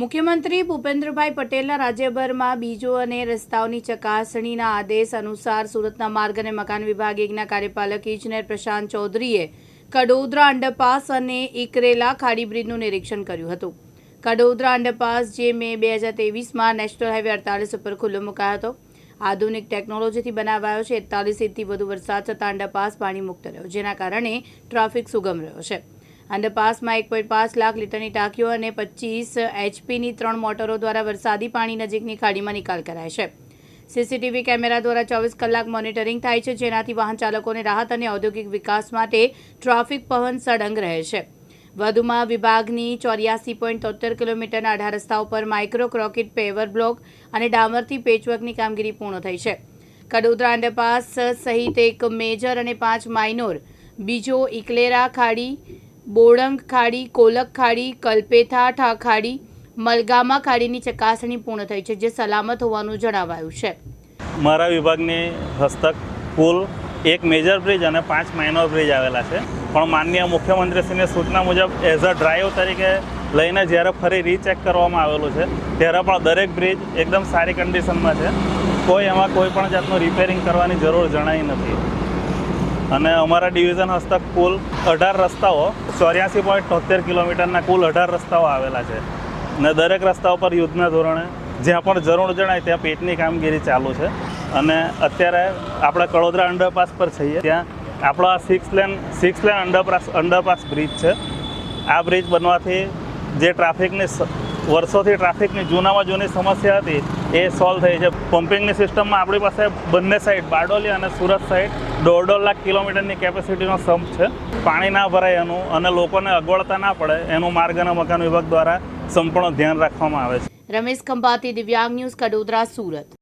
મુખ્યમંત્રી ભૂપેન્દ્રભાઈ પટેલના રાજ્યભરમાં બીજો અને રસ્તાઓની ચકાસણીના આદેશ અનુસાર સુરતના માર્ગ અને મકાન વિભાગ એકના કાર્યપાલક ઇજનેર પ્રશાંત ચૌધરીએ કડોદરા અંડરપાસ અને ઇકરેલા ખાડી બ્રિજનું નિરીક્ષણ કર્યું હતું. કડોદરા અંડરપાસ, જે મે બે હજાર તેવીસમાં નેશનલ હાઈવે અડતાલીસ ઉપર ખુલ્લો મુકાયો હતો. આધુનિક ટેકનોલોજીથી બનાવાયો છે, એકતાલીસ ઇંચથી વધુ વરસાદ થતાં અંડરપાસ પાણી મુક્ત રહ્યો, જેના કારણે ટ્રાફિક સુગમ રહ્યો છે. અંડરપાસમાં એક પોઈન્ટ પાંચ લાખ લીટરની ટાંકીઓ અને પચીસ એચપીની ત્રણ મોટરો દ્વારા વરસાદી પાણી નજીકની ખાડીમાં નિકાલ કરાય છે. સીસીટીવી કેમેરા દ્વારા ચોવીસ કલાક મોનિટરિંગ થાય છે, જેનાથી વાહન ચાલકોને રાહત અને ઔદ્યોગિક વિકાસ માટે ટ્રાફિક પવન સળંગ રહે છે. વધુમાં વિભાગની ચોર્યાસી પોઈન્ટ તોતેર કિલોમીટરના અઢાર રસ્તાઓ પર માઇક્રો ક્રોકેટ પેવર બ્લોક અને ડામરથી પેચવર્કની કામગીરી પૂર્ણ થઈ છે. કડોદરા અંડરપાસ સહિત એક મેજર અને પાંચ માઇનોર બીજો ઇકલેરા ખાડી બોડંગ ખાડી, કોલક ખાડી કલ્પેથાઠા ખાડી, મલગામા ખાડીની ચકાસણી પૂર્ણ થઈ છે, જે સલામત હોવાનું જણાવાયું છે. મારા વિભાગની હસ્તક કુલ એક મેજર બ્રિજ અને પાંચ માઇનોર બ્રિજ આવેલા છે. પણ માનનીય મુખ્યમંત્રીશ્રીની સૂચના મુજબ એઝ અ ડ્રાઈવ તરીકે લઈને જ્યારે ફરી રીચેક કરવામાં આવેલું છે, ત્યારે પણ દરેક બ્રિજ એકદમ સારી કન્ડિશનમાં છે. કોઈ એમાં કોઈ પણ જાતનું રિપેરિંગ કરવાની જરૂર જણાઈ નથી. અને અમારા ડિવિઝન હસ્તક કુલ અઢાર રસ્તાઓ, ચોર્યાસી પોઈન્ટ તોતેર કિલોમીટરના કુલ અઢાર રસ્તાઓ આવેલા છે. અને દરેક રસ્તા ઉપર યુદ્ધના ધોરણે જ્યાં પણ જરૂર જણાય ત્યાં પેટની કામગીરી ચાલુ છે. અને અત્યારે આપણે કડોદરા અંડરપાસ પર છીએ. ત્યાં આપણો આ six lane six lane underpass underpass bridge છે. આ બ્રિજ બનવાથી જે ટ્રાફિકની વર્ષોથી ટ્રાફિકની જૂનામાં જૂની સમસ્યા હતી એ સોલ્વ થઈ છે. પમ્પિંગની સિસ્ટમમાં આપણી પાસે બંને સાઈડ બારડોલી અને સુરત સાઈડ દોઢ દોઢ લાખ કિલોમીટરની કેપેસિટીનો સંપ છે. પાણી ના ભરાય એનું અને લોકોને અગવડતા ના પડે એનું માર્ગ અને મકાન વિભાગ દ્વારા સંપૂર્ણ ધ્યાન રાખવામાં આવે છે. રમેશ ખંભાતી, દિવ્યાંગ ન્યૂઝ, કડોદરા, સુરત.